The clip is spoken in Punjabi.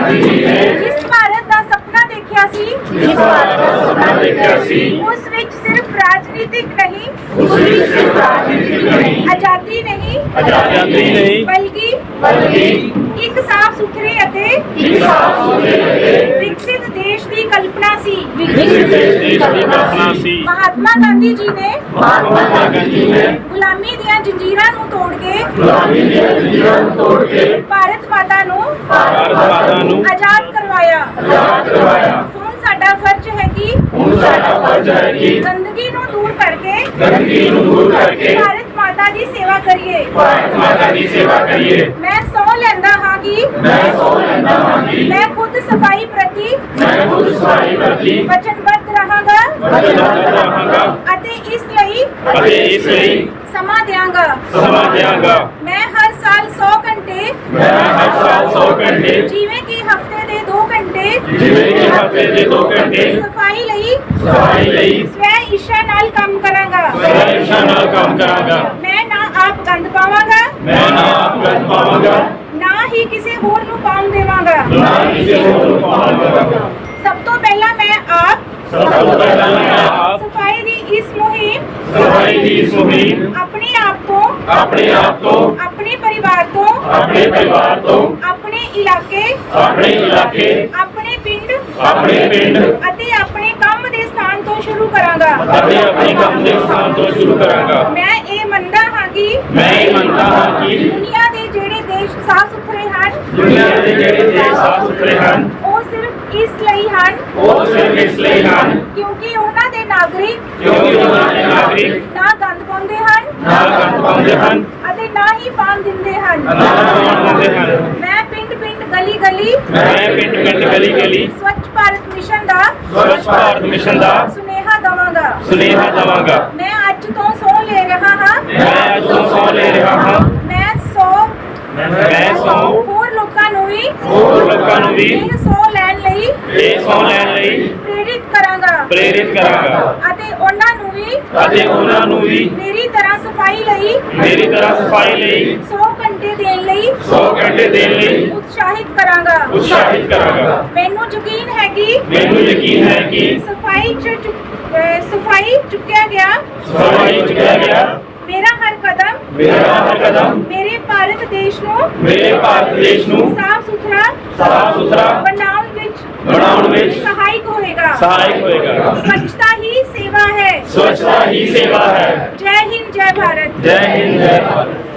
ਗਾਂਧੀ ਜੀ ਨੇ ਜਿਸ ਭਾਰਤ ਦਾ ਸੁਪਨਾ ਦੇਖਿਆ ਸੀ ਜਿਸ ਭਾਰਤ ਦਾ ਸੁਪਨਾ ਦੇਖਿਆ ਸੀ। ਉਸ ਵਿੱਚ ਸਿਰਫ ਰਾਜਨੀਤਿਕ ਨਹੀਂ ਉਸ ਵਿੱਚ ਸਿਰਫ ਰਾਜਨੀਤੀ ਨਹੀਂ। ਆਜ਼ਾਦੀ ਨਹੀਂ ਆਜ਼ਾਦੀ ਨਹੀਂ। ਬਲਕਿ ਬਲਕਿ ਇੱਕ ਸਾਫ਼ ਸੁਥਰੇ ਅਤੇ ਇੱਕ ਸਾਫ਼ ਸੁਥਰੇ ਅਤੇ ਵਿਕਸਿਤ ਦੇਸ਼ ਦੀ ਕਲਪਨਾ ਸੀ। ਵਿਕਸਿਤ ਦੇਸ਼ ਦੀ ਕਲਪਨਾ ਸੀ। ਮਹਾਤਮਾ ਗਾਂਧੀ ਜੀ ਨੇ ਮਹਾਤਮਾ ਗਾਂਧੀ ਜੀ ਨੇ ਗੁਲਾਮੀ ਦੀਆਂ ਜੰਜੀਰਾਂ ਨੂੰ ਤੋੜ ਕੇ ਗੁਲਾਮੀ ਦੀਆਂ ਜੰਜੀਰਾਂ ਨੂੰ ਤੋੜ ਕੇ ਭਾਰਤ ਮਾਤਾ ਨੂੰ ਭਾਰਤ ਮਾਤਾ ਨੂੰ ਆਜ਼ਾਦ ਕਰਵਾਇਆ ਆਜ਼ਾਦ ਕਰਵਾਇਆ ਹੁਣ ਸਾਡਾ ਫਰਜ਼ ਹੈ ਕਿ ਹੁਣ ਸਾਡਾ ਫਰਜ਼ ਹੈ ਕਿ ਗੰਦਗੀ ਨੂੰ ਦੂਰ ਕਰਕੇ ਗੰਦਗੀ ਨੂੰ ਦੂਰ ਕਰਕੇ ਭਾਰਤ ਮਾਤਾ ਦੀ ਸੇਵਾ ਕਰੀਏ ਭਾਰਤ ਮਾਤਾ ਦੀ ਸੇਵਾ ਕਰੀਏ ਮੈਂ ਸਹੁੰ ਲੈਂਦਾ ਹਾਂ ਕਿ ਮੈਂ ਸੌ ਲੈਂਦਾ ਹਾਂ ਕਿ ਮੈਂ ਖੁਦ ਸਫ਼ਾਈ ਪ੍ਰਤੀ ਮੈਂ ਖੁਦ ਸਫ਼ਾਈ ਪ੍ਰਤੀ ਵਚਨਬੱਧ ਰਹਾਂਗਾ ਵਚਨਬੱਧ ਰਹਾਂਗਾ ਅਤੇ ਇਸ ਲਈ ਅਤੇ ਇਸ ਲਈ ਸਮਾਂ ਦਿਆਂਗਾ ਸਮਾਂ ਦਿਆਂਗਾ ਮੈਂ ਹਰ ਸਾਲ 100 ਘੰਟੇ ਮੈਂ ਹਰ ਸਾਲ 100 ਘੰਟੇ ਜਿਵੇਂ ਕਿ ਹਫ਼ਤੇ ਦੇ 2 ਘੰਟੇ ਜਿਵੇਂ ਕਿ ਹਫ਼ਤੇ ਦੇ 2 ਘੰਟੇ ਸਫ਼ਾਈ ਲਈ ਸਫ਼ਾਈ ਲਈ ਸਵੈ ਇੱਛਾ ਨਾਲ ਕੰਮ ਕਰਾਂਗਾ ਸਵੈਇਛਾ ਨਾਲ ਕੰਮ ਕਰਾਂਗਾ ਮੈਂ ਨਾ ਆਪ ਗੰਦ ਪਾਵਾਂਗਾ ਮੈਂ ਨਾ ਆਪ ਗੰਦ ਪਾਵਾਂਗਾ ਨਾ ਹੀ ਕਿਸੇ ਹੋਰ ਨੂੰ ਪਾਉਣ ਦੇਵਾਂਗਾ ਨਾ ਕਿਸੇ ਹੋਰ ਨੂੰ ਪਾਵਾਂਗਾ ਸਭ ਤੋਂ ਪਹਿਲਾਂ ਮੈਂ ਆਪ ਸਭ ਤੋਂ ਪਹਿਲਾਂ ਮੈਂ ਆਪ ਸਫ਼ਾਈ ਦੀ ਇਸ ਮੁਹਿੰਮ ਸਫ਼ਾਈ ਦੀ ਇਸ ਮੁਹਿੰਮ ਆਪਣੇ ਆਪ ਤੋਂ ਆਪਣੇ ਆਪ ਤੋਂ ਆਪਣੇ ਪਰਿਵਾਰ ਤੋਂ ਆਪਣੇ ਪਰਿਵਾਰ ਤੋਂ ਆਪਣੇ ਇਲਾਕੇ ਆਪਣੇ ਇਲਾਕੇ ਆਪਣੇ ਪਿੰਡ ਆਪਣੇ ਪਿੰਡ ਅਤੇ ਆਪਣੇ ਕੰਮ ਦੇ ਸਥਾਨ ਤੋਂ ਸ਼ੁਰੂ ਕਰਾਂਗਾ। ਅਤੇ ਆਪਣੇ ਕੰਮ ਦੇ ਸਥਾਨ ਤੋਂ ਸ਼ੁਰੂ ਕਰਾਂਗਾ। ਮੈਂ ਇਹ ਮੰਨਦਾ ਹਾਂ ਕਿ ਮੈਂ ਇਹ ਮੰਨਦਾ ਹਾਂ ਕਿ ਦੁਨੀਆ ਦੇ ਜਿਹੜੇ ਦੇਸ਼ ਸਾਫ਼ ਸੁਥਰੇ ਹਨ ਦੁਨੀਆ ਦੇ ਜਿਹੜੇ ਦੇਸ਼ ਸਾਫ਼ ਸੁਥਰੇ ਹਨ ਉਹ ਸਿਰਫ ਇਸ ਲਈ ਹਨ ਉਹ ਸਿਰਫ ਇਸ ਲਈ ਹਨ ਕਿਉਂਕਿ ਉਹਨਾਂ ਦੇ ਨਾਗਰਿਕ ਕਿਉਂਕਿ ਉਹਨਾਂ ਦੇ ਨਾਗਰਿਕ ਨਾ ਗੰਦ ਪਾਉਂਦੇ ਹਨ ਨਾ ਗੰਦ ਪਾਉਂਦੇ ਹਨ ਪਾਣ ਦਿੰਦੇ ਹਨ। ਮੈਂ ਪਿੰਡ ਪਿੰਡ ਗਲੀ ਗਲੀ ਮੈਂ ਪਿੰਡ ਪਿੰਡ ਗਲੀ ਗਲੀ ਸਵੱਛ ਭਾਰਤ ਮਿਸ਼ਨ ਦਾ ਸਵੱਛ ਭਾਰਤ ਮਿਸ਼ਨ ਦਾ ਸੁਨੇਹਾ ਦਵਾਂਗਾ। ਸੁਨੇਹਾ ਦਵਾਂਗਾ। ਮੈਂ ਅੱਜ ਤੋਂ ਸਹੁੰ ਲੈ ਰਿਹਾ ਹਾਂ। ਮੈਂ ਅੱਜ ਤੋਂ ਸਹੁੰ ਲੈ ਰਿਹਾ ਹਾਂ। ਮੈਂ ਸੌ ਮੈਂ ਸਹੁੰ ਹੋਰ ਲੋਕਾਂ ਨੂੰ ਵੀ ਹੋਰ ਲੋਕਾਂ ਨੂੰ ਵੀ ਇਹ ਸਹੁੰ ਲੈਣ ਲਈ ਇਹ ਸਹੁੰ ਲੈਣ ਲਈ ਪ੍ਰੇਰਿਤ ਕਰਾਂਗਾ। ਪ੍ਰੇਰਿਤ ਕਰਾਂਗਾ। ਅਤੇ ਉਹਨਾਂ ਨੂੰ ਵੀ ਅਤੇ ਉਹਨਾਂ ਨੂੰ ਵੀ ਮੇਰੀ ਤਰ੍ਹਾਂ ਸਫ਼ਾਈ ਲਈ ਮੇਰੀ ਤਰ੍ਹਾਂ ਸਫ਼ਾਈ ਲਈ 100 ਘੰਟੇ ਦੇਣ ਲਈ 100 ਘੰਟੇ ਦੇਣ ਲਈ ਉਤਸ਼ਾਹਿਤ ਕਰਾਂਗਾ। ਉਤਸ਼ਾਹਿਤ ਕਰਾਂਗਾ। ਮੈਨੂੰ ਯਕੀਨ ਹੈ ਕਿ ਮੈਨੂੰ ਯਕੀਨ ਹੈ ਕਿ ਸਫ਼ਾਈ ਚ ਸਫ਼ਾਈ ਚੁੱਕਿਆ ਗਿਆ। ਸਫ਼ਾਈ ਚੁੱਕਿਆ ਗਿਆ। ਮੇਰਾ ਹਰ ਕਦਮ ਮੇਰਾ ਹਰ ਕਦਮ ਮੇਰੇ ਭਾਰਤ ਦੇਸ਼ ਨੂੰ ਮੇਰੇ ਭਾਰਤ ਦੇਸ਼ ਨੂੰ ਸਾਫ਼ ਸੁਥਰਾ ਸਾਫ਼ ਸੁਥਰਾ ਬਣਾਉਣ ਵਿੱਚ ਬਣਾਉਣ ਵਿੱਚ ਸਹਾਇਕ ਹੋਏਗਾ। ਸਹਾਇਕ ਹੋਏਗਾ। ਸਵੱਛਤਾ ਹੀ ਸੇਵਾ ਹੈ ਸਵੱਛਤਾ ਹੀ ਸੇਵਾ ਹੈ ਜੈ ਹਿੰਦ ਜੈ ਭਾਰਤ ਜੈ ਹਿੰਦ ਜੈ ਭਾਰਤ